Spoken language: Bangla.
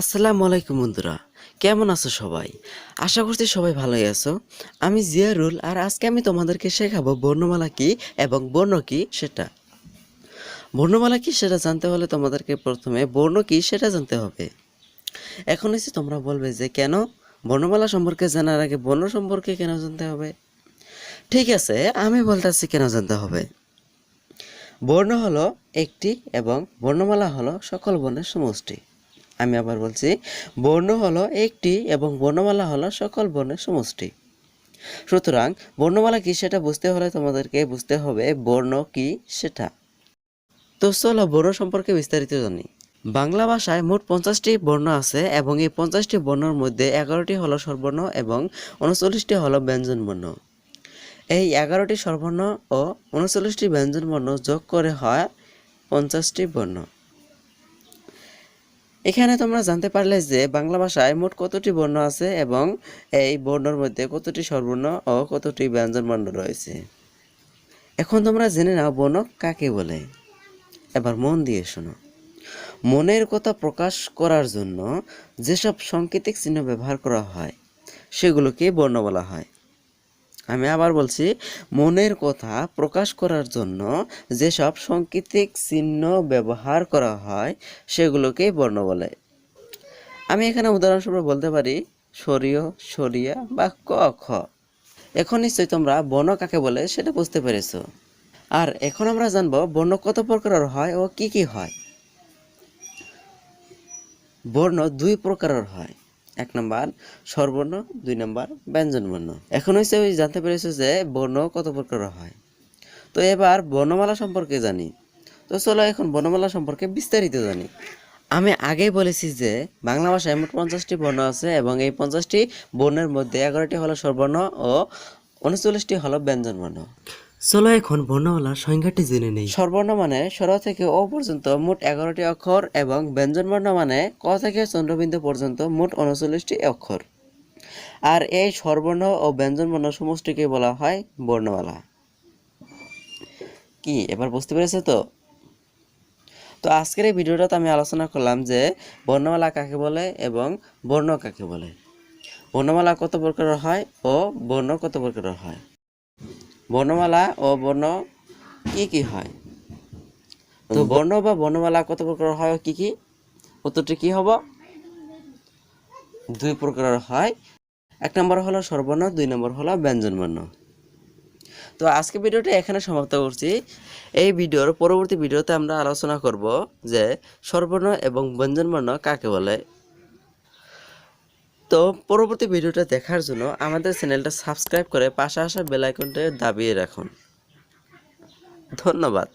আসসালামু আলাইকুম বন্ধুরা, কেমন আছো সবাই? আশা করছি সবাই ভালোই আছো। আমি জিয়ারুল আর আজকে আমি তোমাদেরকে শেখাবো বর্ণমালা কি এবং বর্ণ কি সেটা। বর্ণমালা কি সেটা জানতে হলে তোমাদেরকে প্রথমে বর্ণ কি সেটা জানতে হবে। এখন এসে তোমরা বলবে যে কেন বর্ণমালা সম্পর্কে জানার আগে বর্ণ সম্পর্কে কেন জানতে হবে? ঠিক আছে, আমি বলতেছি কেন জানতে হবে। বর্ণ হলো একটি এবং বর্ণমালা হলো সকল বর্ণের সমষ্টি। আমি আবার বলছি, বর্ণ হলো একটি এবং বর্ণমালা হলো সকল বর্ণের সমষ্টি। সুতরাং, বর্ণমালা কি সেটা বুঝতে হলে তোমাদেরকে বুঝতে হবে, বর্ণ কি সেটা। তো চলো বর্ণ সম্পর্কে বিস্তারিত জানি। বাংলা ভাষায় মোট পঞ্চাশটি বর্ণ আছে এবং এই পঞ্চাশটি বর্ণর মধ্যে এগারোটি হলো স্বরবর্ণ এবং উনচল্লিশটি হলো ব্যঞ্জন বর্ণ। এই এগারোটি স্বরবর্ণ ও উনচল্লিশটি ব্যঞ্জন বর্ণ যোগ করে হয় পঞ্চাশটি বর্ণ। এখানে তোমরা জানতে পারলে যে বাংলা ভাষায় মোট কতটি বর্ণ আছে এবং এই বর্ণের মধ্যে কতটি স্বরবর্ণ ও কতটি ব্যঞ্জন বর্ণ রয়েছে। এখন তোমরা জেনে নাও বর্ণ কাকে বলে। এবার মন দিয়ে শোনো। মনের কথা প্রকাশ করার জন্য যেসব সাংকেতিক চিহ্ন ব্যবহার করা হয়, সেগুলোকে বর্ণ বলা হয়। আমি আবার বলছি, মনের কথা প্রকাশ করার জন্য যেসব সাংকেতিক চিহ্ন ব্যবহার করা হয়, সেগুলোকে বর্ণ বলে। আমি এখানে উদাহরণস্বরূপ বলতে পারি সরিয় সরিয়া বা ক, খ। এখন নিশ্চয়ই তোমরা বর্ণ কাকে বলে সেটা বুঝতে পেরেছ। আর এখন আমরা জানব বর্ণ কত প্রকারের হয় ও কি কি হয়। বর্ণ দুই প্রকারের হয়। এক নম্বর, স্বরবর্ণ, দুই নম্বর ব্যঞ্জন বর্ণ এখন হচ্ছে ওই জানতে পেরেছ যে বর্ণ কত প্রকারের হয়। তো এবার বর্ণমালা সম্পর্কে জানি। তো চলো এখন বর্ণমালা সম্পর্কে বিস্তারিত জানি। আমি আগেই বলেছি যে বাংলা ভাষায় মোট পঞ্চাশটি বর্ণ আছে এবং এই পঞ্চাশটি বর্ণের মধ্যে এগারোটি হলো স্বরবর্ণ ও উনচল্লিশটি হলো ব্যঞ্জন বর্ণ চলো এখন বর্ণমালার সংজ্ঞাটি জেনে নেই। স্বরবর্ণ মানে স্বর থেকে ও পর্যন্ত মোট এগারোটি অক্ষর এবং ব্যঞ্জনবর্ণ মানে ক থেকে চন্দ্রবিন্দু পর্যন্ত মোট উনচল্লিশটি অক্ষর। আর এই স্বরবর্ণ ও ব্যঞ্জনবর্ণ সমষ্টিকে বলা হয় বর্ণমালা। কি, এবার বুঝতে পেরেছ তো? তো আজকের এই ভিডিওটাতে আমি আলোচনা করলাম যে বর্ণমালা কাকে বলে এবং বর্ণ কাকে বলে। বর্ণমালা কত প্রকারের হয় ও বর্ণ কত প্রকারের হয়? বর্ণমালা ও বর্ণ কি কি হয়? তো বর্ণ বা বর্ণমালা কত প্রকার হয় কি কি? উত্তরটি কি হব? দুই প্রকারের হয়। এক নম্বর হলো স্বরবর্ণ দুই নম্বর হলো ব্যঞ্জন বর্ণ তো আজকে ভিডিওটা এখানে সমাপ্ত করছি। এই ভিডিওর পরবর্তী ভিডিওতে আমরা আলোচনা করব যে স্বরবর্ণ এবং ব্যঞ্জনবর্ণ কাকে বলে? তো পরবর্তী ভিডিওটা দেখার জন্য আমাদের চ্যানেলটা সাবস্ক্রাইব করে পাশে আসা বেলাইকনটা দাবিয়ে রাখুন। ধন্যবাদ।